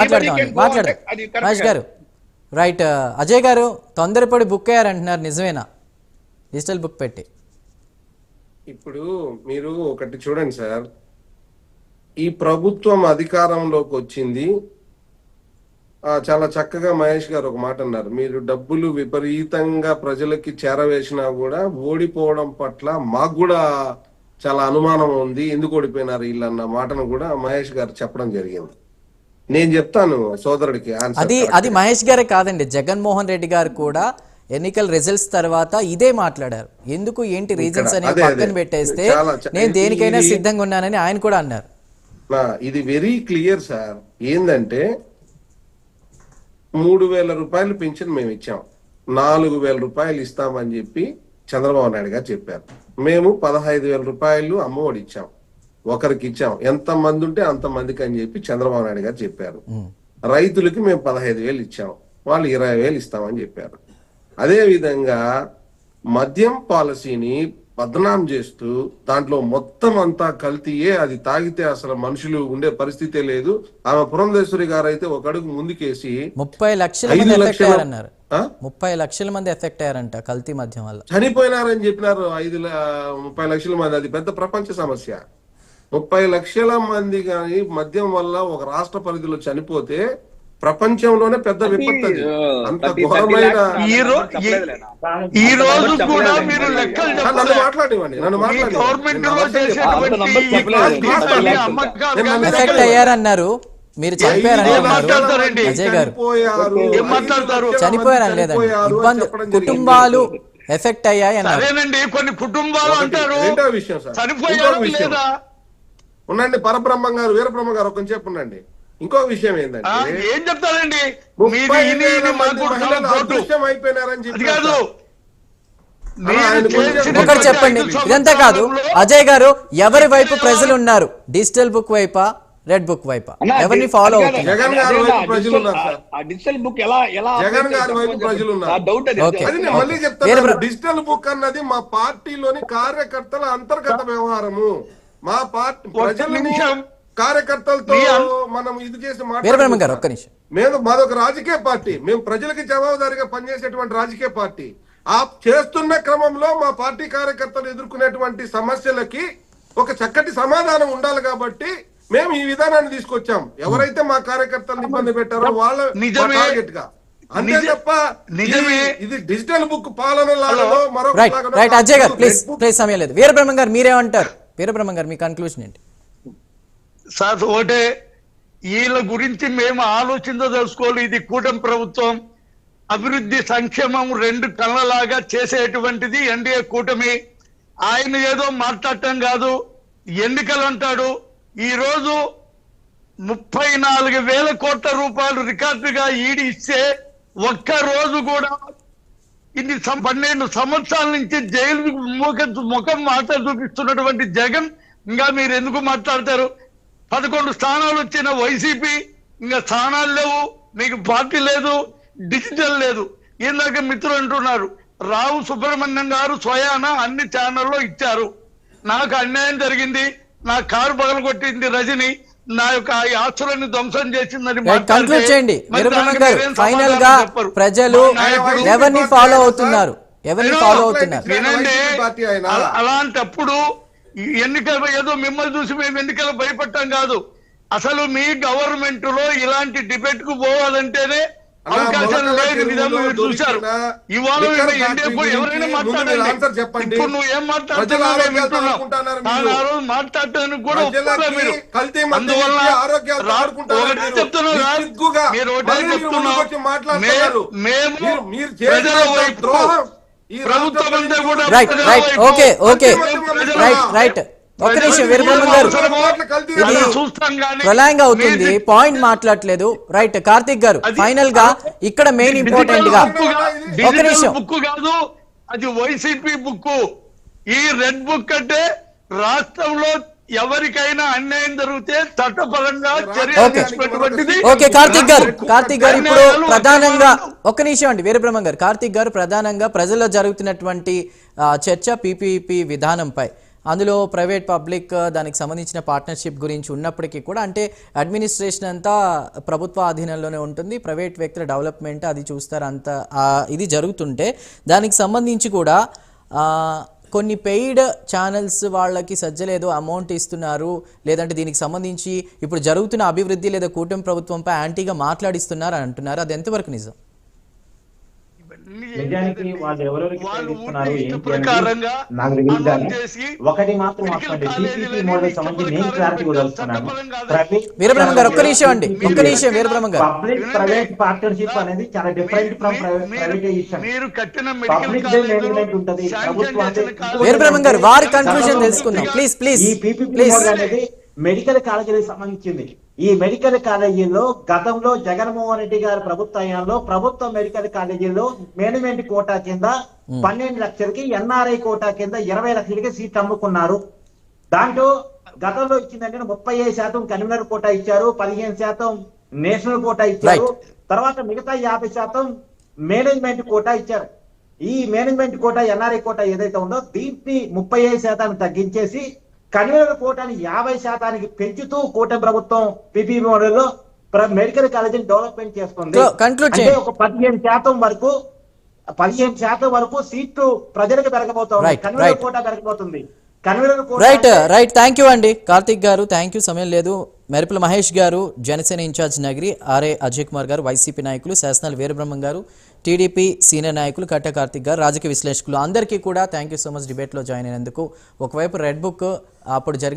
మాట్లాడదాం మాట్లాడదాం. మహేష్. గారు. రైట్ అజయ్ గారు తొందరపడి బుక్ అయ్యారంటున్నారు నిజమేనా? డిజిటల్ బుక్ పెట్టి. ఇప్పుడు మీరు ఒకటి చూడండి సార్. ఈ ప్రభుత్వం అధికారంలోకి వచ్చింది. ఆ, చాలా చక్కగా మహేష్ గారు ఒక మాట అన్నారు. మీరు డబ్బులు విపరీతంగా ప్రజలకి చేరవేసినా కూడా ఓడిపోవడం పట్ల మాకు కూడా చాలా అనుమానం ఉంది. ఎందుకు ఓడిపోయినారు వీళ్ళన్న మాటను కూడా మహేష్ గారు చెప్పడం జరిగింది. నేను చెప్తాను సోదరుడికి అది. అది మహేష్ గారే కాదండి. జగన్మోహన్ రెడ్డి గారు కూడా ఎన్నికల రిజల్ట్స్ తర్వాత ఇదే మాట్లాడారు. ఎందుకు ఏంటి రీజన్స్ అదే, పక్కన. పెట్టేస్తే నేను దేనికైనా సిద్ధంగా ఉన్నానని ఆయన కూడా అన్నారు. ఇది వెరీ క్లియర్ సార్ ఏందంటే మూడు వేల రూపాయలు పెన్షన్ మేము ఇచ్చాం. నాలుగు వేల రూపాయలు ఇస్తామని చెప్పి చంద్రబాబు నాయుడు గారు చెప్పారు. మేము పదహైదు వేల రూపాయలు అమ్మఒడి ఇచ్చాం. ఒకరికి ఇచ్చాం. ఎంత మంది ఉంటే అంత మందికి అని చెప్పి చంద్రబాబు నాయుడు గారు చెప్పారు. రైతులకి మేము పదహైదు వేలు ఇచ్చాం. వాళ్ళు ఇరవై వేలు ఇస్తామని చెప్పారు. అదే విధంగా మద్యం పాలసీని బదనాం చేస్తూ దాంట్లో మొత్తం అంతా కల్తీయే అది తాగితే అసలు మనుషులు ఉండే పరిస్థితే లేదు. ఆమె పురంధేశ్వరి గారు అయితే ఒక అడుగు ముందుకేసి ముప్పై లక్షల ఐదు లక్షల-? ముప్పై లక్షల మంది ఎఫెక్ట్ అయ్యారంట కల్తీ మద్యం వల్ల. చనిపోయినారని చెప్పినారు ఐదు ముప్పై లక్షల మంది. అది పెద్ద ప్రపంచ సమస్య. ముప్పై లక్షల మంది కానీ మద్యం వల్ల ఒక రాష్ట్ర పరిధిలో చనిపోతే ప్రపంచంలోనే పెద్ద విపత్తు అది అంత ఘోరమైన ఈ రోజు కూడా. మీరు లెక్కలు నన్ను చెప్పలేదు మాట్లాడివ్వండి నన్ను ఈ మాట్లాడి గవర్నమెంట్లో అంత చేసేటువంటి నంబర్ ఈ చెప్పలేదు. ప్లాస్టిక్ థర్టీ అన్ని లాక్స్ అమ్మకాలు నేను కానీ నమ్మకం ఎఫెక్ట్ అయ్యారన్నారు మీరు చనిపోయారని మాట్లాడతారండి? అజయ్ గారు చనిపోయారు. చనిపోయారని లేదండి చనిపోయారు ఇబ్బంది. కుటుంబాలు ఎఫెక్ట్ అయ్యాయి అన్నారు సరేనండి కొన్ని కుటుంబాలు. అంటారు రెండో విషయం సార్. చనిపోయారు. లేదా ఉండండి పరబ్రహ్మం గారు వీరబ్రహ్మ గారు ఒక చెప్పు ఉండండి. ఇంకో విషయం ఏంటంటే ఏం చెప్తారండి? అదృశ్యం అయిపోయినారని చెప్పి కాదు. ఒకటి చెప్పండి. ఇదంతా కాదు. అజయ్ గారు ఎవరి వైపు ప్రజలు ఉన్నారు? డిజిటల్ బుక్ వైపా రెడ్ బుక్ వైపా? ఎవరిని ఫాలో. జగన్ గారి వైపు ప్రజలు ఉన్నారు సార్. ఆ డిజిటల్ బుక్ ఎలా ఎలా జగన్ గారి వైపు ప్రజలు ఉన్నారు. ఆ డౌట్ అది ఓకే. అది నేను మళ్ళీ చెప్తాను డిజిటల్ బుక్ అన్నది మా పార్టీలోని కార్యకర్తల అంతర్గత వ్యవహారము. మా పార్టీ. కార్యకర్తలతో మనం ఇది చేసి వీరబ్రహ్మ గారు ఒక్క నిమిషం. మేము మాదొక రాజకీయ పార్టీ. మేము ప్రజలకి జవాబుదారీగా పనిచేసేటువంటి రాజకీయ పార్టీ. ఆ చేస్తున్న క్రమంలో మా పార్టీ కార్యకర్తలు ఎదుర్కొనేటువంటి సమస్యలకి ఒక చక్కటి సమాధానం ఉండాలి కాబట్టి మేము ఈ విధానాన్ని తీసుకొచ్చాం. ఎవరైతే మా కార్యకర్తలను ఇబ్బంది పెట్టారో వాళ్ళ నిజమే. టార్గెట్గా అంతే తప్ప నిజమే. ఇది- డిజిటల్ బుక్ పాలన మరొక రైట్ కాదు. అజయ్ గారు ప్లీజ్ ప్లీజ్ సమయం లేదు. వీరబ్రహ్మం గారు మీరేమంటారు? వీరబ్రహ్మం గారు మీ కన్క్లూజన్ ఏంటి? సార్ ఒకటే వీళ్ళ గురించి మేము ఆలోచించదలుచుకోవాలి ఇది కూటమి ప్రభుత్వం. అభివృద్ధి సంక్షేమం రెండు కళ్ళలాగా చేసేటువంటిది ఎన్డీఏ కూటమి. ఆయన ఏదో మాట్లాడటం కాదు ఎన్నికలు అంటాడు ఈ రోజు ముప్పై నాలుగు వేల కోట్ల రూపాయలు రికార్డుగా ఈడి ఇస్తే ఒక్క రోజు కూడా ఇన్ని సం- పన్నెండు సంవత్సరాల నుంచి జైలు ముఖ ముఖం మాట చూపిస్తున్నటువంటి జగన్ ఇంకా మీరు ఎందుకు మాట్లాడతారు? పదకొండు స్థానాలు వచ్చిన వైసీపీ ఇంకా స్థానాలు లేవు. మీకు పార్టీ లేదు డిజిటల్ లేదు. ఇందాక మిత్రులు అంటున్నారు రావు సుబ్రహ్మణ్యం గారు స్వయాన అన్ని ఛానల్లో ఇచ్చారు. నాకు అన్యాయం జరిగింది నా కారు పగలగొట్టింది రజని. నా యొక్క ఈ ఆస్తులను ధ్వంసం చేసిందని కంక్లూడ్ చేయండి. ఫైనల్గా చెప్పరు. ప్రజలు ఎవరిని ఫాలో అవుతున్నారు? ఎవరిని ఫాలో అవుతున్నారు? వినండి. అలాంటప్పుడు ఎన్నికల ఏదో మిమ్మల్ని చూసి మేము ఎన్నికలు భయపడటం కాదు. అసలు మీ గవర్నమెంట్లో ఇలాంటి డిబేట్కు పోవాలంటేనే లేదు చూశారు ఇవాళ ఎవరైనా మాట్లాడండి. ఇప్పుడు నువ్వు ఏం మాట్లాడుతున్నావు మాట్లాడటానికి కూడా మీరు అందువల్ల ఇచ్చి ఆరోగ్యాలు రా- ఆడుకుంటారు ఒకటే మీరు. ఒకటే మాట్లాడుతున్నారు. మేము మీరు- మీరు ప్రజల చేసిన వైపు ద్రోహం ఈ ప్రభుత్వం రాష్ట్ర అంతా కూడా రైట్ ప్రజల రైట్ వైపు. ఓకే ఓకే ప్రజల రైట్ వైపు. రైట్ ఒక నిమిషం వీరబ్రహ్మం గారు. ఇది ప్రళయంగా అవుతుంది. పాయింట్ మాట్లాడలేదు. రైట్ కార్తిక్ గారు ఫైనల్గా ఇక్కడ మెయిన్ ఇంపార్టెంట్గా ఒక నిమిషం. బుక్ కాదు అది వైసీపీ బుక్ ఈ రెడ్ బుక్ అంటే రాష్ట్రంలో ఎవరికైనా అన్యాయం జరిగితే చట్టపరంగా చర్య ఓకే. కార్తిక్ గారు కార్తిక్ గారు ఇప్పుడు ప్రధానంగా ఒక్క నిమిషం అండి వీరబ్రహ్మం గారు. కార్తిక్ గారు ప్రధానంగా ప్రజల్లో జరుగుతున్నటువంటి చర్చ పీపీపీ విధానంపై. అందులో ప్రైవేట్ పబ్లిక్ దానికి సంబంధించిన పార్ట్నర్షిప్ గురించి ఉన్నప్పటికీ కూడా అంటే అడ్మినిస్ట్రేషన్ అంతా ప్రభుత్వ ఆధీనంలోనే ఉంటుంది. ప్రైవేట్ వ్యక్తుల డెవలప్మెంట్ అది చూస్తారు అంత ఇది జరుగుతుంటే దానికి సంబంధించి కూడా కొన్ని పెయిడ్ ఛానల్స్ వాళ్ళకి సజ్జలేదో అమౌంట్ ఇస్తున్నారు. లేదంటే దీనికి సంబంధించి ఇప్పుడు జరుగుతున్న అభివృద్ధి లేదా కూటమి ప్రభుత్వంపై యాంటీగా మాట్లాడిస్తున్నారు అని అంటున్నారు. అది ఎంతవరకు నిజం? నిజానికి వాళ్ళు ఎవరెవరికి ఏంటి అనేది నాకు తెలియదు కానీ ఒకటి మాత్రం పీపీపీ మోడల్ సంబంధించి నేను క్లారిటీ వీరబ్రహ్మం గారు ఒక్క నిమిషం అండి ఒక్క నిమిషం వీరబ్రహ్మం గారు పబ్లిక్ ప్రైవేట్ పార్ట్నర్షిప్ అనేది చాలా డిఫరెంట్ ఫ్రమ్ ప్రైవేటైజేషన్ మీరు కట్టిన మెడికల్ పబ్లిక్ కాలేజీలు మేనేజ్మెంట్ ఉంటది. ప్రభుత్వం వీరబ్రహ్మం గారు వారి కన్క్లూజన్ తెలుసుకుందాం. ప్లీజ్ ప్లీజ్ ఈ పీపీపీ ప్లీజ్ మోడల్ అనేది మెడికల్ కాలేజీలకు సంబంధించింది. ఈ మెడికల్ కాలేజీల్లో గతంలో జగన్మోహన్ రెడ్డి గారి ప్రభుత్వ హయాంలో ప్రభుత్వ మెడికల్ కాలేజీల్లో మేనేజ్మెంట్ కోటా కింద పన్నెండు లక్షలకి ఎన్ఆర్ఐ కోటా కింద ఇరవై లక్షలకి సీట్ అమ్ముకున్నారు. దాంట్లో గతంలో ఇచ్చిందంటే ముప్పై ఐదు శాతం కన్వీనర్ కోటా ఇచ్చారు పదిహేను శాతం నేషనల్ కోటా ఇచ్చారు తర్వాత మిగతా యాభై శాతం మేనేజ్మెంట్ కోటా ఇచ్చారు. ఈ మేనేజ్మెంట్ కోటా ఎన్ఆర్ఐ కోటా ఏదైతే ఉందో దీన్ని ముప్పై ఐదు శాతానికి తగ్గించేసి కన్వీనర్ కోటాని యాభై శాతానికి పెంచుతూ కూటమి ప్రభుత్వం పిపిపి మోడల్లో ప్ర- మెడికల్ కాలేజీని డెవలప్మెంట్ చేస్తుంది అంటే. ఒక పదిహేను శాతం వరకు పదిహేను శాతం వరకు సీట్లు ప్రజలకు పెరగబోతోంది కన్వీనర్. కోటా పెరగబోతుంది రైట్ రైట్ థ్యాంక్ యూ అండి. కార్తిక్ గారు థ్యాంక్ యూ సమయం లేదు. మెరుపుల మహేష్ గారు Janasena in-charge Nagari R A Kumar గారు వైసీపీ నాయకులు శాసనాల వీరబ్రహ్మం గారు టీడీపీ సీనియర్ నాయకులు కట్ట కార్తిక్ గారు రాజకీయ విశ్లేషకులు. అందరికీ కూడా థ్యాంక్ యూ సో మచ్ డిబేట్లో జాయిన్ అయినందుకు. ఒకవైపు రెడ్ బుక్ అప్పుడు జరిగిన